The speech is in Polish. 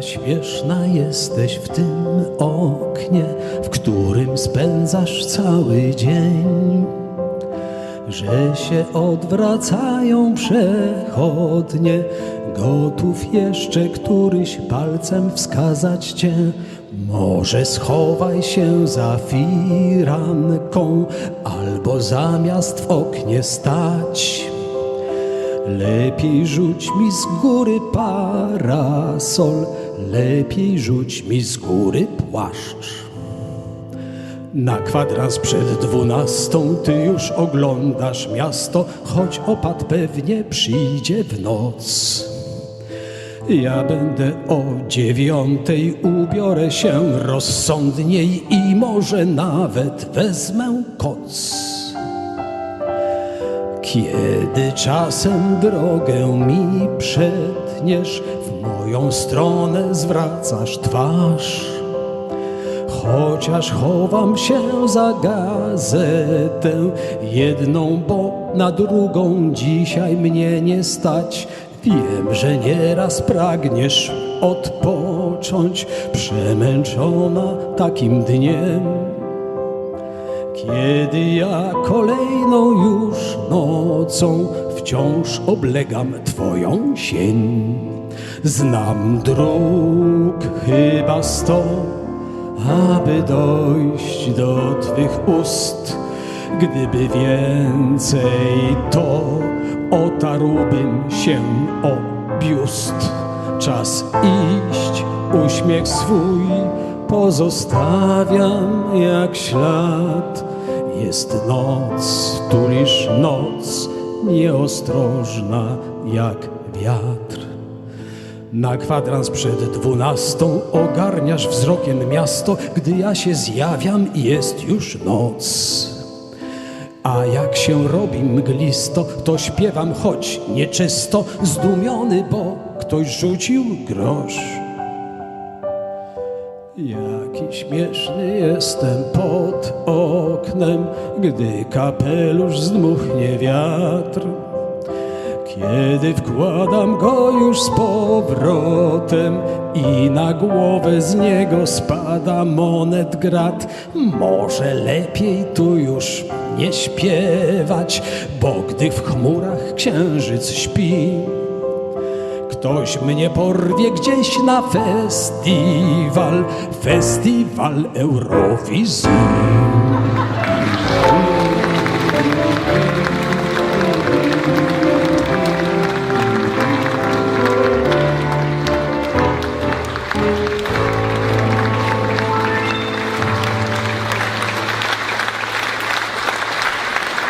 śmieszna jesteś w tym oknie, w którym spędzasz cały dzień. Że się odwracają przechodnie, gotów jeszcze któryś palcem wskazać cię. Może schowaj się za firanką, albo zamiast w oknie stać. Lepiej rzuć mi z góry parasol, lepiej rzuć mi z góry płaszcz. Na kwadrans przed dwunastą ty już oglądasz miasto, choć opad pewnie przyjdzie w noc. Ja będę o dziewiątej, ubiorę się rozsądniej i może nawet wezmę koc. Kiedy czasem drogę mi przetniesz, w moją stronę zwracasz twarz. Chociaż chowam się za gazetę jedną, bo na drugą dzisiaj mnie nie stać. Wiem, że nieraz pragniesz odpocząć, przemęczona takim dniem. Kiedy ja kolejną już wciąż oblegam Twoją sień. Znam dróg chyba sto, aby dojść do Twych ust. Gdyby więcej, to otarłbym się o biust. Czas iść, uśmiech swój pozostawiam jak ślad. Jest noc, tulisz noc, nieostrożna jak wiatr. Na kwadrans przed dwunastą ogarniasz wzrokiem miasto, gdy ja się zjawiam i jest już noc. A jak się robi mglisto, to śpiewam choć nieczysto, zdumiony, bo ktoś rzucił grosz. Śmieszny jestem pod oknem, gdy kapelusz zdmuchnie wiatr. Kiedy wkładam go już z powrotem i na głowę z niego spada monet grat, może lepiej tu już nie śpiewać, bo gdy w chmurach księżyc śpi, Ktoś mnie porwie gdzieś na festiwal, festiwal Eurowizji.